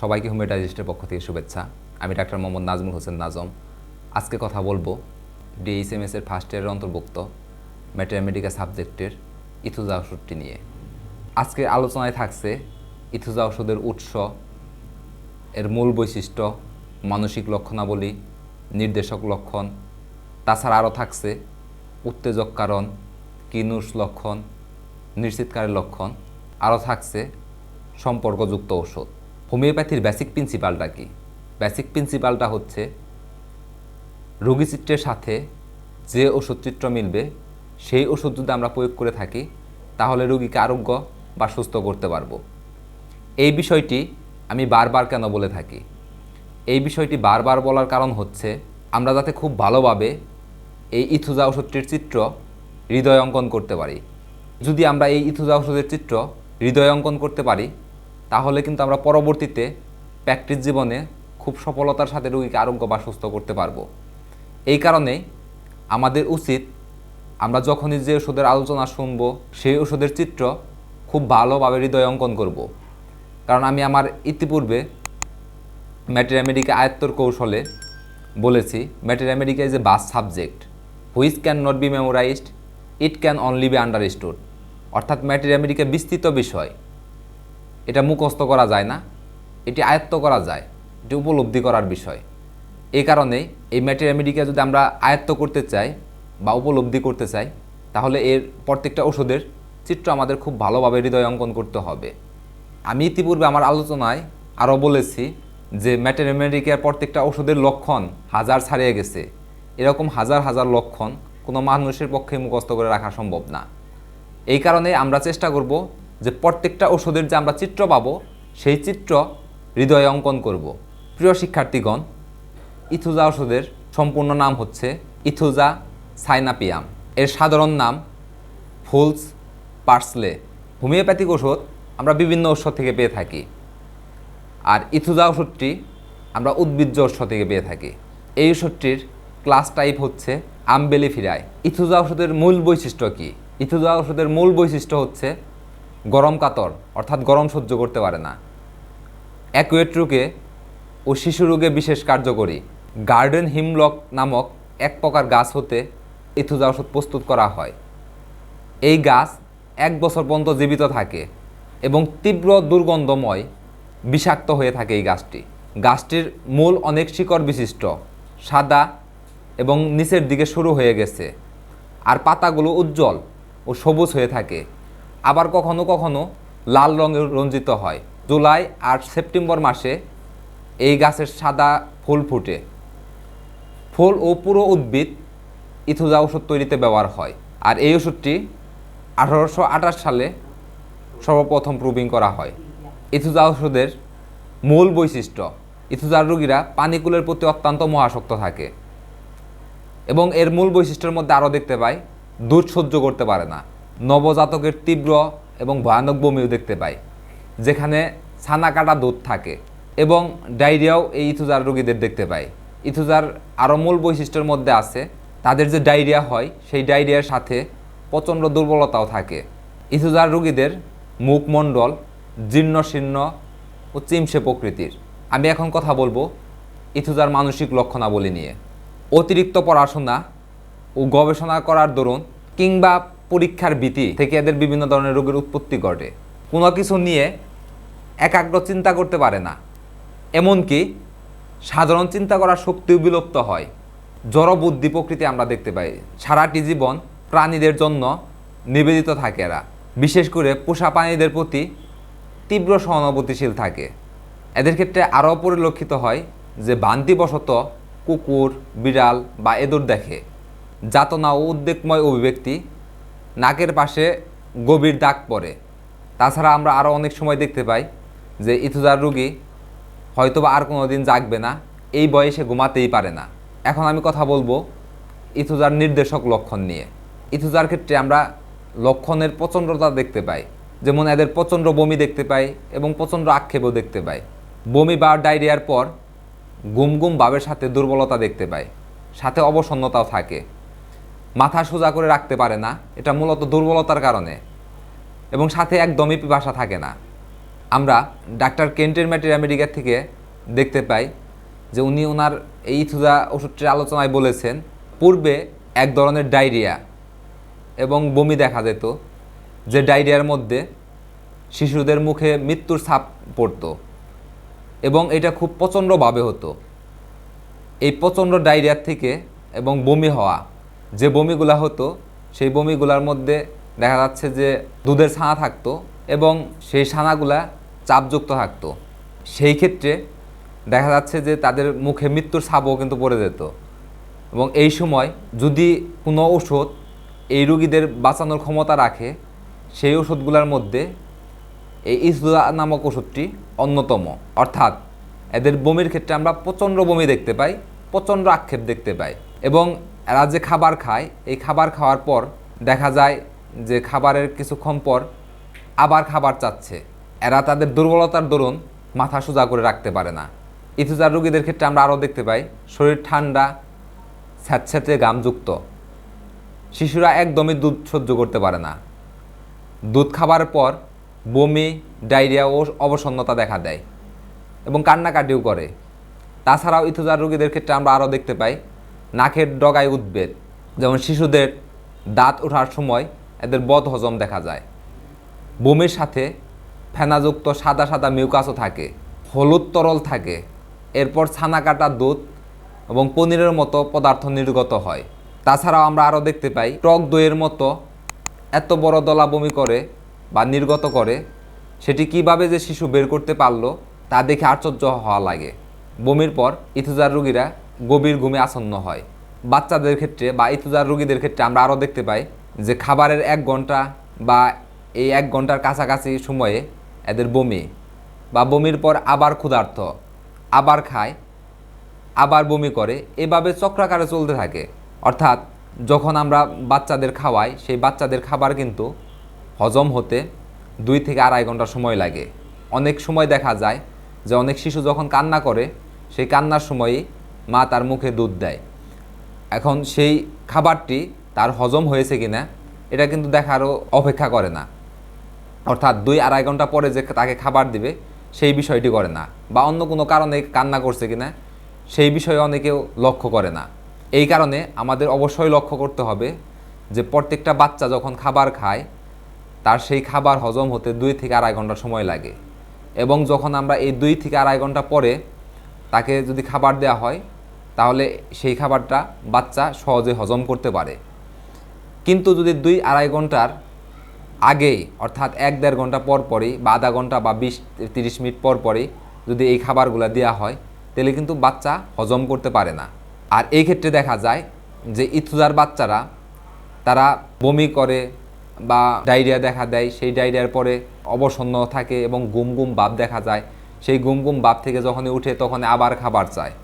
সবাইকে হোমিওটাইজিস্টের পক্ষ থেকে শুভেচ্ছা। আমি ডাক্তার মোহাম্মদ নাজমুল হোসেন নাজম। আজকে কথা বলব ডিএইচএমএস এর ফার্স্ট ইয়ারের অন্তর্ভুক্ত ম্যাটেরিয়ামেডিকা সাবজেক্টের ইথুজা ওষুধটি নিয়ে। আজকের আলোচনায় থাকছে ইথুজা ওষুধের উৎস, এর মূল বৈশিষ্ট্য, মানসিক লক্ষণাবলী, নির্দেশক লক্ষণ, তাছাড়া আরও থাকছে উত্তেজক কারণ, কিনুস লক্ষণ নিশ্চিতকারের লক্ষণ, আরও থাকছে সম্পর্কযুক্ত ওষুধ হোমিওপ্যাথির বেসিক প্রিন্সিপালটা কি? বেসিক প্রিন্সিপালটা হচ্ছে, রোগী চিত্রের সাথে যে ওষুধ চিত্র মিলবে, সেই ওষুধ যদি আমরা প্রয়োগ করে থাকি, তাহলে রোগীকে আরোগ্য বা সুস্থ করতে পারব। এই বিষয়টি আমি বারবার কেন বলে থাকি? এই বিষয়টি বারবার বলার কারণ হচ্ছে, আমরা যাতে খুব ভালোভাবে এই ইথুজা ওষুধটির চিত্র হৃদয় অঙ্কন করতে পারি। যদি আমরা এই ইথুজা ওষুধের চিত্র হৃদয় অঙ্কন করতে পারি তাহলে কিন্তু আমরা পরবর্তীতে প্র্যাকটিস জীবনে খুব সফলতার সাথে রোগীকে আরোগ্য বা সুস্থ করতে পারব। এই কারণে আমাদের উচিত আমরা যখনই যে ওষুধের আলোচনা শুনব, সেই ওষুধের চিত্র খুব ভালোভাবে হৃদয় অঙ্কন করব। কারণ আমি আমার ইতিপূর্বে ম্যাটেরিয়ামেডিকা আয়ত্তর কৌশলে বলেছি materia medica is a bus subject which can not be memorized it can only be understood অর্থাৎ ম্যাটেরিয়ামেডিকা বিস্তৃত বিষয়। এটা মুখস্থ করা যায় না, এটি আয়ত্ত করা যায়, এটি উপলব্ধি করার বিষয়। এই কারণে এই ম্যাটেরিয়ামেডিকা যদি আমরা আয়ত্ত করতে চাই বা উপলব্ধি করতে চাই, তাহলে এর প্রত্যেকটা ওষুধের চিত্র আমাদের খুব ভালোভাবে হৃদয় অঙ্কন করতে হবে। আমি ইতিপূর্বে আমার আলোচনায় আরও বলেছি যে ম্যাটেরিয়ামেডিকার প্রত্যেকটা ওষুধের লক্ষণ হাজার ছাড়িয়ে গেছে। এরকম হাজার হাজার লক্ষণ কোনো মানুষের পক্ষে মুখস্থ করে রাখা সম্ভব না। এই কারণে আমরা চেষ্টা করব যে প্রত্যেকটা ওষুধের যে আমরা চিত্র পাবো, সেই চিত্র হৃদয়ে অঙ্কন করব। প্রিয় শিক্ষার্থীগণ, ইথুজা ওষুধের সম্পূর্ণ নাম হচ্ছে ইথুজা সাইনাপিয়াম। এর সাধারণ নাম ফুলস পার্সলে। হোমিওপ্যাথিক ওষুধ আমরা বিভিন্ন উৎস থেকে পেয়ে থাকি। আর ইথুজা ওষুধটি আমরা উদ্ভিজ্জ উৎস থেকে পেয়ে থাকি। এই ওষুধটির ক্লাস টাইপ হচ্ছে আমবেলিফিরাই। ইথুজা ওষুধের মূল বৈশিষ্ট্য কি? ইথুজা ওষুধের মূল বৈশিষ্ট্য হচ্ছে গরম কাতর, অর্থাৎ গরম সহ্য করতে পারে না। অ্যাকুয়েট রোগে ও শিশু রোগে বিশেষ কার্যকরী গার্ডেন হিমলক নামক এক প্রকার গাছ হতে ইথুজা ওষুধ প্রস্তুত করা হয়। এই গাছ এক বছর পর্যন্ত জীবিত থাকে এবং তীব্র দুর্গন্ধময় বিষাক্ত হয়ে থাকে এই গাছটি। গাছটির মূল অনেক শিকড় বিশিষ্ট, সাদা এবং নিচের দিকে শুরু হয়ে গেছে। আর পাতাগুলো উজ্জ্বল ও সবুজ হয়ে থাকে। আবার কখনো কখনো লাল রঙে রঞ্জিত হয়। জুলাই আর সেপ্টেম্বর মাসে এই গাছের সাদা ফুল ফুটে। ফুল ও পুরো উদ্ভিদ ইথুজা ওষুধ তৈরিতে ব্যবহার হয়। আর এই ওষুধটি আঠারোশো আঠাশ সালে সর্বপ্রথম প্রুভিং করা হয়। ইথুজা ওষুধের মূল বৈশিষ্ট্য ইথুজার রোগীরা পানিকুলের প্রতি অত্যন্ত মহাসক্ত থাকে। এবং এর মূল বৈশিষ্ট্যের মধ্যে আরও দেখতে পাই, দুধ সহ্য করতে পারে না। নবজাতকের তীব্র এবং ভয়ানক বমিও দেখতে পাই, যেখানে ছানা কাটা দুধ থাকে এবং ডায়রিয়াও এই ইথুজার রোগীদের দেখতে পাই। ইথুজার আরও মূল বৈশিষ্ট্যের মধ্যে আছে, তাদের যে ডায়রিয়া হয়, সেই ডায়রিয়ার সাথে প্রচণ্ড দুর্বলতাও থাকে। ইথুজার রোগীদের মুখমণ্ডল জীর্ণ শীর্ণ ও চিমসে প্রকৃতির। আমি এখন কথা বলব ইথুজার মানসিক লক্ষণাবলী নিয়ে। অতিরিক্ত পড়াশোনা ও গবেষণা করার দরুন কিংবা পরীক্ষার ভীতি থেকে এদের বিভিন্ন ধরনের রোগের উৎপত্তি ঘটে। কোনো কিছু নিয়ে একাগ্র চিন্তা করতে পারে না। এমনকি সাধারণ চিন্তা করার শক্তিও বিলুপ্ত হয়। জড় বুদ্ধি প্রকৃতি আমরা দেখতে পাই। সারাটি জীবন প্রাণীদের জন্য নিবেদিত থাকে এরা। বিশেষ করে পোষা প্রাণীদের প্রতি তীব্র সহানুভূতিশীল থাকে। এদের ক্ষেত্রে আরও পরিলক্ষিত হয় যে বান্তিবশত কুকুর, বিড়াল বা এদুর দেখে। যাতনা ও উদ্বেগময় অভিব্যক্তি নাকের পাশে গভীর দাগ পড়ে। তাছাড়া আমরা আরও অনেক সময় দেখতে পাই যে ইথুজার রুগী হয়তোবা আর কোনো দিন জাগবে না, এই বয়সে ঘুমাতেই পারে না। এখন আমি কথা বলব ইথুজার নির্দেশক লক্ষণ নিয়ে। ইথুজার ক্ষেত্রে আমরা লক্ষণের প্রচণ্ডতা দেখতে পাই, যেমন এদের প্রচণ্ড বমি দেখতে পাই এবং প্রচণ্ড আক্ষেপও দেখতে পাই। বমি বা ডায়রিয়ার পর গুম গুম ভাবের সাথে দুর্বলতা দেখতে পাই, সাথে অবসন্নতাও থাকে। মাথা সোজা করে রাখতে পারে না, এটা মূলত দুর্বলতার কারণে। এবং সাথে একদমই পিপাসা থাকে না। আমরা ডাক্তার কেন্টের ম্যাটেরিয়া মেডিকেল থেকে দেখতে পাই যে উনি ওনার এই ইথুজা ওষুধটির আলোচনায় বলেছেন, পূর্বে এক ধরনের ডায়রিয়া এবং বমি দেখা যেত, যে ডায়রিয়ার মধ্যে শিশুদের মুখে মৃত্যুর ছাপ পড়তো এবং এটা খুব প্রচণ্ডভাবে হতো। এই প্রচণ্ড ডায়রিয়ার থেকে এবং বমি হওয়া যে বমিগুলা হতো, সেই বমিগুলার মধ্যে দেখা যাচ্ছে যে দুধের ছানা থাকতো এবং সেই ছানাগুলা চাপযুক্ত থাকতো। সেই ক্ষেত্রে দেখা যাচ্ছে যে তাদের মুখে মৃত্যুর ছাপও কিন্তু পড়ে যেত। এবং এই সময় যদি কোনো ওষুধ এই রুগীদের বাঁচানোর ক্ষমতা রাখে, সেই ওষুধগুলোর মধ্যে এই ইসদুলা নামক ওষুধটি অন্যতম। অর্থাৎ এদের বমির ক্ষেত্রে আমরা প্রচণ্ড বমি দেখতে পাই, প্রচণ্ড আক্ষেপ দেখতে পাই এবং এরা যে খাবার খায়, এই খাবার খাওয়ার পর দেখা যায় যে খাবারের কিছুক্ষণ পর আবার খাবার চাচ্ছে। এরা তাদের দুর্বলতার দরুন মাথা সোজা করে রাখতে পারে না। ইথুজার রোগীদের ক্ষেত্রে আমরা আরও দেখতে পাই, শরীর ঠান্ডা স্যাঁতস্যাঁতে গামযুক্ত শিশুরা একদমই দুধ সহ্য করতে পারে না। দুধ খাবার পর বমি, ডায়রিয়া ও অবসন্নতা দেখা দেয় এবং কান্নাকাটিও করে। তাছাড়াও ইথুজার রোগীদের ক্ষেত্রে আমরা আরও দেখতে পাই নাকের ডগায় উদ্বেগ যেমন শিশুদের দাঁত ওঠার সময় এদের বদ হজম দেখা যায়। বমির সাথে ফেনাযুক্ত সাদা সাদা মিউকাসও থাকে, হলুদ তরল থাকে। এরপর ছানা কাটা দুধ এবং পনিরের মতো পদার্থ নির্গত হয়। তাছাড়াও আমরা আরও দেখতে পাই, টক দইয়ের মতো এত বড় দলা বমি করে বা নির্গত করে, সেটি কীভাবে যে শিশু বের করতে পারল তা দেখে আশ্চর্য হওয়া লাগে। বমির পর ইথুজার রুগীরা গভীর ঘুমে আসন্ন হয়। বাচ্চাদের ক্ষেত্রে বা ইথুজার রুগীদের ক্ষেত্রে আমরা আরও দেখতে পাই যে খাবারের এক ঘণ্টা বা এই এক ঘণ্টার কাছাকাছি সময়ে এদের বমি বা বমির পর আবার ক্ষুধার্ত, আবার খায়, আবার বমি করে। এভাবে চক্রাকারে চলতে থাকে। অর্থাৎ যখন আমরা বাচ্চাদের খাওয়াই, সেই বাচ্চাদের খাবার কিন্তু হজম হতে দুই থেকে আড়াই ঘণ্টা সময় লাগে। অনেক সময় দেখা যায় যে অনেক শিশু যখন কান্না করে, সেই কান্নার সময়ই মা তার মুখে দুধ দেয়। এখন সেই খাবারটি তার হজম হয়েছে কিনা, এটা কিন্তু দেখারও অপেক্ষা করে না। অর্থাৎ দুই আড়াই ঘণ্টা পরে যে তাকে খাবার দিবে, সেই বিষয়টি করে না বা অন্য কোনো কারণে কান্না করছে কি না সেই বিষয়ে অনেকেও লক্ষ্য করে না। এই কারণে আমাদের অবশ্যই লক্ষ্য করতে হবে যে প্রত্যেকটা বাচ্চা যখন খাবার খায়, তার সেই খাবার হজম হতে দুই থেকে আড়াই ঘণ্টা সময় লাগে। এবং যখন আমরা এই দুই থেকে আড়াই ঘণ্টা পরে তাকে যদি খাবার দেওয়া হয় তাহলে সেই খাবারটা বাচ্চা সহজে হজম করতে পারে। কিন্তু যদি দুই আড়াই ঘণ্টার আগেই অর্থাৎ এক দেড় ঘণ্টা পর পরই বা আধা ঘণ্টা বা বিশ, তিরিশ মিনিট পর পরই যদি এই খাবারগুলো দেওয়া হয়, তাহলে কিন্তু বাচ্চা হজম করতে পারে না। আর এই ক্ষেত্রে দেখা যায় যে ইথুজার বাচ্চারা, তারা বমি করে বা ডায়রিয়া দেখা দেয়, সেই ডায়রিয়ার পরে অবসন্ন থাকে এবং গুম গুম ভাব দেখা যায়। সেই গুম গুম ভাব থেকে যখনই উঠে তখন আবার খাবার চায়।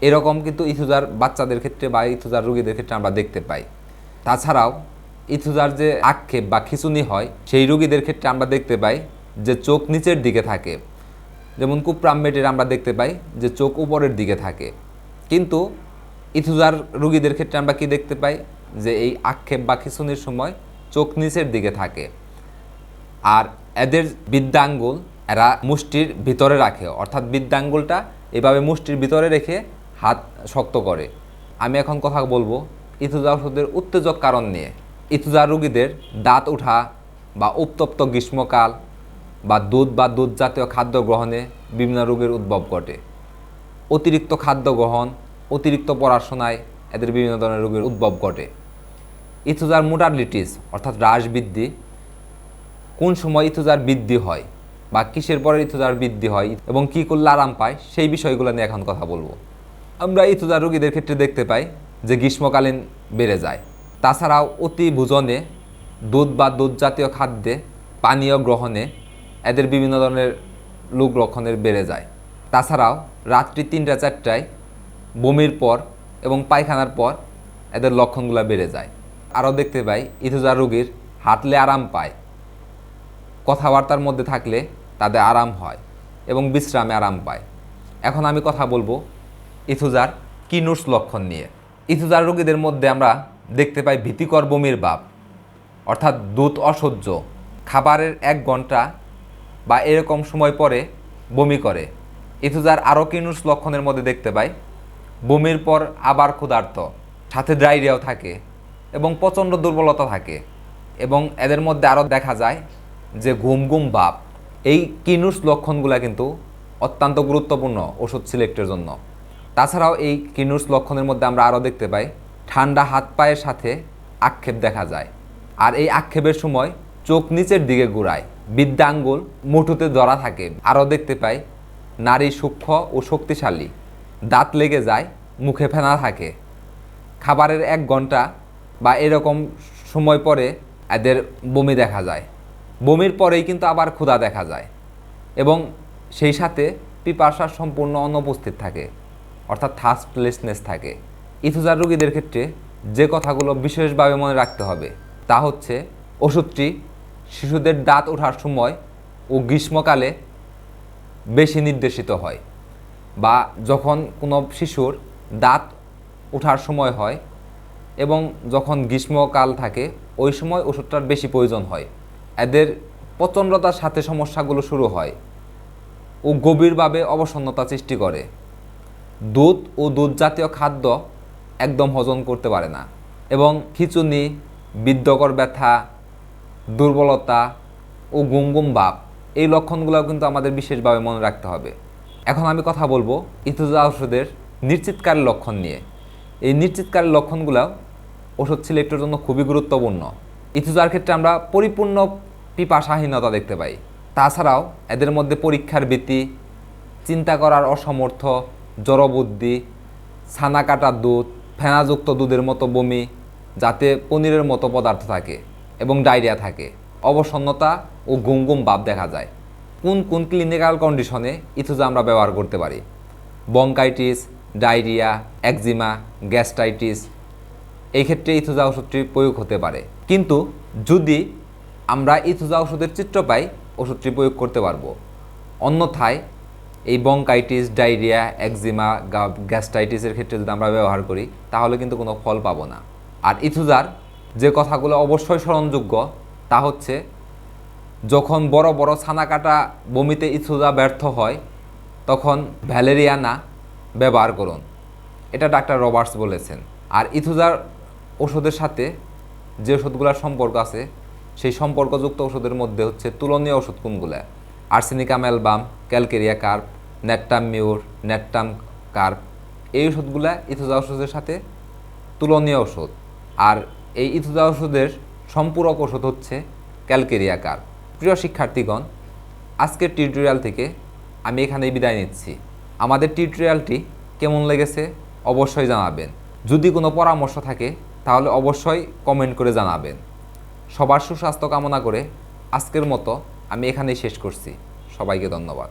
এরকম কিন্তু ইথুজার বাচ্চাদের ক্ষেত্রে বা ইথুজার রোগীদের ক্ষেত্রে আমরা দেখতে পাই। তাছাড়াও ইথুজার যে আক্ষেপ বা খিচুনি হয়, সেই রোগীদের ক্ষেত্রে আমরা দেখতে পাই যে চোখ নিচের দিকে থাকে। যেমন কুপ্রামমেটের আমরা দেখতে পাই যে চোখ উপরের দিকে থাকে। কিন্তু ইথুজার রোগীদের ক্ষেত্রে আমরা কি দেখতে পাই? যে এই আক্ষেপ বা খিচুনির সময় চোখ নিচের দিকে থাকে। আর এদের বৃদ্ধাঙ্গুল এরা মুষ্টির ভিতরে রাখে। অর্থাৎ বৃদ্ধাঙ্গুলটা এভাবে মুষ্টির ভিতরে রেখে হাত শক্ত করে। আমি এখন কথা বলব ইথুজা ওষুধের উত্তেজক কারণ নিয়ে। ইথুজা রোগীদের দাঁত ওঠা বা উত্তপ্ত গ্রীষ্মকাল বা দুধ বা দুধ জাতীয় খাদ্য গ্রহণে বিভিন্ন রোগের উদ্ভব ঘটে। অতিরিক্ত খাদ্য গ্রহণ, অতিরিক্ত পড়াশোনায় এদের বিভিন্ন ধরনের রোগের উদ্ভব ঘটে। ইথুজার মোটালিটিস, অর্থাৎ হ্রাস বৃদ্ধি, কোন সময় ইথুজার বৃদ্ধি হয় বা কিসের পরে ইথুজার বৃদ্ধি হয় এবং কি করলে আরাম পায়, সেই বিষয়গুলো নিয়ে এখন কথা বলব। আমরা ইথুজার রোগীদের ক্ষেত্রে দেখতে পাই যে গ্রীষ্মকালীন বেড়ে যায়। তাছাড়াও অতি ভোজনে দুধ বা দুধ জাতীয় খাদ্যে পানীয় গ্রহণে এদের বিভিন্ন ধরনের লোক লক্ষণের বেড়ে যায়। তাছাড়াও রাত্রি তিনটা চারটায় বমির পর এবং পায়খানার পর এদের লক্ষণগুলো বেড়ে যায়। আরও দেখতে পাই ইথুজার রোগীর হাঁটলে আরাম পায়। কথাবার্তার মধ্যে থাকলে তাদের আরাম হয় এবং বিশ্রামে আরাম পায়। এখন আমি কথা বলব ইথুজার কিনুস লক্ষণ নিয়ে। ইথুজার রোগীদের মধ্যে আমরা দেখতে পাই ভীতিকর বমির ভাব, অর্থাৎ দুধ অসহ্য, খাবারের এক ঘণ্টা বা এরকম সময় পরে বমি করে। ইথুজার আরও কিনুস লক্ষণের মধ্যে দেখতে পাই, বমির পর আবার ক্ষুধার্ত, সাথে ডায়রিয়াও থাকে এবং প্রচণ্ড দুর্বলতা থাকে এবং এদের মধ্যে আরও দেখা যায় যে ঘুম ঘুম ভাব। এই কিনুস লক্ষণগুলো কিন্তু অত্যন্ত গুরুত্বপূর্ণ ওষুধ সিলেক্টের জন্য। তাছাড়াও এই কিনুস লক্ষণের মধ্যে আমরা আরও দেখতে পাই, ঠান্ডা হাত পায়ের সাথে আক্ষেপ দেখা যায়। আর এই আক্ষেপের সময় চোখ নিচের দিকে ঘুরায় বৃদ্ধাঙ্গুল মুঠুতে ধরা থাকে। আরও দেখতে পাই, নারী সূক্ষ্ম ও শক্তিশালী, দাঁত লেগে যায়, মুখে ফেনা থাকে। খাবারের এক ঘণ্টা বা এরকম সময় পরে এদের বমি দেখা যায়। বমির পরেই কিন্তু আবার ক্ষুধা দেখা যায় এবং সেই সাথে পিপাসা সম্পূর্ণ অনুপস্থিত থাকে। অর্থাৎ থার্স্টলেসনেস থাকে। ইথুজার রোগীদের ক্ষেত্রে যে কথাগুলো বিশেষভাবে মনে রাখতে হবে, তা হচ্ছে ওষুধটি শিশুদের দাঁত ওঠার সময় ও গ্রীষ্মকালে বেশি নির্দেশিত হয় বা যখন কোনো শিশুর দাঁত ওঠার সময় হয় এবং যখন গ্রীষ্মকাল থাকে, ওই সময় ওষুধটার বেশি প্রয়োজন হয়। এদের প্রচণ্ডতার সাথে সমস্যাগুলো শুরু হয় ও গভীরভাবে অবসন্নতা সৃষ্টি করে। দুধ ও দুধ জাতীয় খাদ্য একদম হজম করতে পারে না এবং খিচুনি বিদ্যকর ব্যথা, দুর্বলতা ও গুম গুম ভাব, এই লক্ষণগুলো কিন্তু আমাদের বিশেষভাবে মনে রাখতে হবে। এখন আমি কথা বলব ইথুজা ওষুধের নিশ্চিতকারী লক্ষণ নিয়ে। এই নিশ্চিতকারী লক্ষণগুলো ওষুধ সিলেক্টের জন্য খুবই গুরুত্বপূর্ণ। ইথুজার ক্ষেত্রে আমরা পরিপূর্ণ পিপাসাহীনতা দেখতে পাই। তাছাড়াও এদের মধ্যে পরীক্ষার ভীতি, চিন্তা করার অসমর্থ জড়বুদ্ধি ছানা কাটা দুধ, ফেনাযুক্ত দুধের মতো বমি যাতে পনিরের মতো পদার্থ থাকে এবং ডায়রিয়া থাকে। অবসন্নতা ও গুম গুম ভাব দেখা যায়। কোন কোন ক্লিনিক্যাল কন্ডিশনে ইথুজা আমরা ব্যবহার করতে পারি? বঙ্কাইটিস ডায়রিয়া একজিমা গ্যাস্ট্রাইটিস এই ক্ষেত্রে ইথুজা ওষুধটি প্রয়োগ হতে পারে। কিন্তু যদি আমরা ইথুজা ওষুধের চিত্র পাই, ওষুধটি প্রয়োগ করতে পারব। অন্যথায় এই বঙ্কাইটিস ডায়রিয়া একজিমা গ্যাস্ট্রাইটিসের ক্ষেত্রে যদি আমরা ব্যবহার করি, তাহলে কিন্তু কোনো ফল পাবো না। আর ইথুজার যে কথাগুলো অবশ্যই স্মরণযোগ্য, তা হচ্ছে যখন বড় বড় ছানা কাটা বমিতে ইথুজা ব্যর্থ হয়, তখন ভ্যালেরিয়ানা ব্যবহার করুন। এটা ডাক্তার রবার্টস বলেছেন। আর ইথুজার ওষুধের সাথে যে ওষুধগুলোর সম্পর্ক আছে, সেই সম্পর্কযুক্ত ওষুধের মধ্যে হচ্ছে তুলনীয় ওষুধ কোনগুলো? Arsenicum album, calcarea carb natrum mur natrum carb, এই ওষুধগুলো ইথুজা ওষুধের সাথে তুলনীয় ওষুধ আর এই ইথুজা ওষুধের সম্পূরক ওষুধ হচ্ছে ক্যালকেরিয়া কার্প। প্রিয় শিক্ষার্থীগণ, আজকের টিউটোরিয়াল থেকে আমি এখানেই বিদায় নিচ্ছি। আমাদের টিউটোরিয়ালটি কেমন লেগেছে অবশ্যই জানাবেন। যদি কোনো পরামর্শ থাকে, তাহলে অবশ্যই কমেন্ট করে জানাবেন। সবার সুস্বাস্থ্য কামনা করে আজকের মতো আমি এখানেই শেষ করছি। সবাইকে ধন্যবাদ।